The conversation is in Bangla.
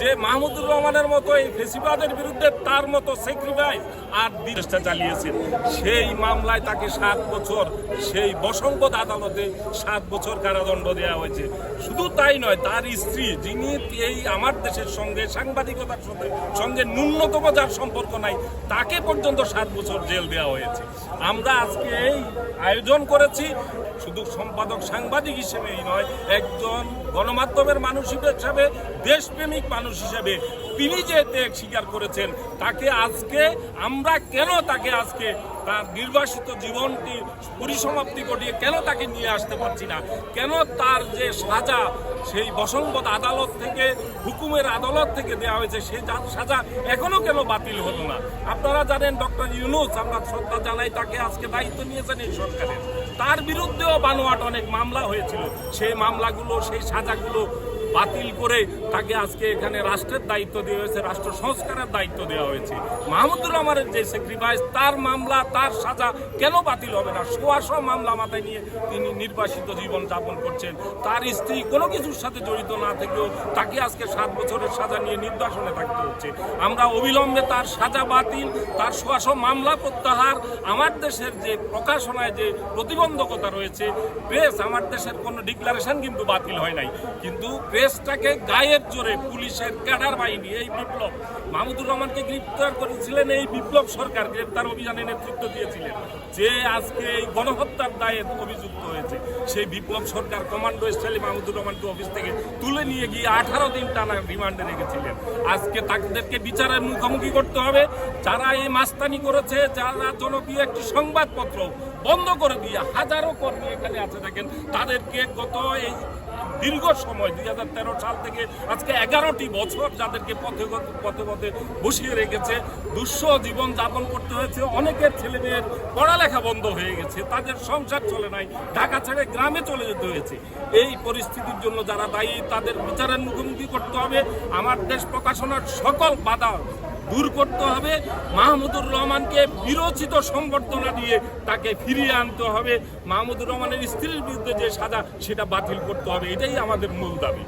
যে মাহমুদুর রহমানের মতো এই ফেসিবাদের বিরুদ্ধে তার মতো স্যাক্রিফাইস আর চেষ্টা চালিয়েছেন। সেই মামলায় তাকে সাত বছর, সেই বসঙ্গত আদালতে সাত বছর কারাদণ্ড দেওয়া হয়েছে। শুধু তাই নয়, তার স্ত্রী যিনি এই আমার দেশের সঙ্গে সাংবাদিকতার সাথে সঙ্গে ন্যূনতম যার সম্পর্ক নাই, তাকে পর্যন্ত সাত বছর জেল দেওয়া হয়েছে। আমরা আজকে এই আয়োজন করেছি, শুধু সম্পাদক সাংবাদিক হিসেবেই নয়, একজন গণমাধ্যমের মানুষ হিসেবে দেশপ্রেমিক মানুষ হিসেবে তিনি যে ত্যাগ স্বীকার করেছেন, তাকে আজকে আমরা কেন তাকে আজকে তার নির্বাসিত জীবনটি পরিসমাপ্তি ঘটিয়ে কেন তাকে নিয়ে আসতে পারছি না? কেন তার যে সাজা সেই বসঙ্গত আদালত থেকে, হুকুমের আদালত থেকে দেওয়া হয়েছে, সেই সাজা এখনও কেন বাতিল হলো না? আপনারা জানেন ডক্টর ইউনুস, আমরা শ্রদ্ধা জানাই তাকে, আজকে দায়িত্ব নিয়েছেন এই সরকারের। তার বিরুদ্ধেও বানোয়াট অনেক মামলা হয়েছিল। সেই মামলাগুলো, সেই সাজাগুলো বাতিল করে তাকে আজকে এখানে রাষ্ট্রের দায়িত্ব দেওয়া হয়েছে, রাষ্ট্র সংস্কারের দায়িত্ব দেওয়া হয়েছে। মাহমুদুর রহমানের যে স্যাক্রিফাইস তার মামলা, তার সাজা কেন বাতিল হবে না? সোয়াশ মামলা মাথায় নিয়ে তিনি নির্বাসিত জীবন যাপন করছেন। তার স্ত্রী কোনো কিছুর সাথে জড়িত না থেকেও তাকে আজকে সাত বছরের সাজা নিয়ে নির্বাসনে থাকতে হচ্ছে। আমরা অবিলম্বে তার সাজা বাতিল, তার সোয়াশ মামলা প্রত্যাহার, আমার দেশের যে প্রকাশনায় যে প্রতিবন্ধকতা রয়েছে, প্রেস আমার দেশের কোনো ডিক্লারেশন কিন্তু বাতিল হয় নাই। কিন্তু প্রেসটাকে গায়ের জোরে পুলিশের ক্যাডার বাহিনী, এই বিপ্লব, মাহমুদুর রহমানকে গ্রেপ্তার করেছিলেন এই বিপ্লব সরকার, গ্রেপ্তার অভিযানে নেতৃত্ব দিয়েছিলেন। যে আজকে এই গণহত্যার দায়ে অভিযুক্ত হয়েছে। সেই বিপ্লব সরকার কমান্ডো স্টাইলে মাহমুদুর রহমানকে অফিস থেকে তুলে নিয়ে গিয়ে আঠারো দিন টানা রিমান্ডে রেখেছিলেন। আজকে তাদেরকে বিচারের মুখোমুখি করতে হবে। যারা এই মাস্তানি করেছে, যারা জনপ্রিয় একটি সংবাদপত্র বন্ধ করে দিয়ে হাজারো কর্মী এখানে আছে। দেখেন, তাদেরকে গত এই দীর্ঘ সময়, দুই হাজার তেরো সাল থেকে আজকে এগারোটি বছর যাদেরকে পথে পথে পথে বসিয়ে রেখেছে দুঃস জীবন যাপন করতে হয়েছে, অনেকের ছেলে মেয়ের পড়ালেখা বন্ধ হয়ে গেছে, তাদের সংসার চলে নাই, ঢাকা ছেড়ে গ্রামে চলে যেতে হয়েছে। এই পরিস্থিতির জন্য যারা দায়ী, তাদের বিচারের মুখোমুখি করতে হবে। আমার দেশ প্রকাশনার সকল বাধা দূর করতে হবে। মাহমুদুর রহমানকে বিরোচিত সংবর্ধনা দিয়ে তাকে ফিরিয়ে আনতে হবে। মাহমুদুর রহমানের স্ত্রীর বিরুদ্ধে যে সাজা, সেটা বাতিল করতে হবে। এটাই আমাদের মূল দাবি।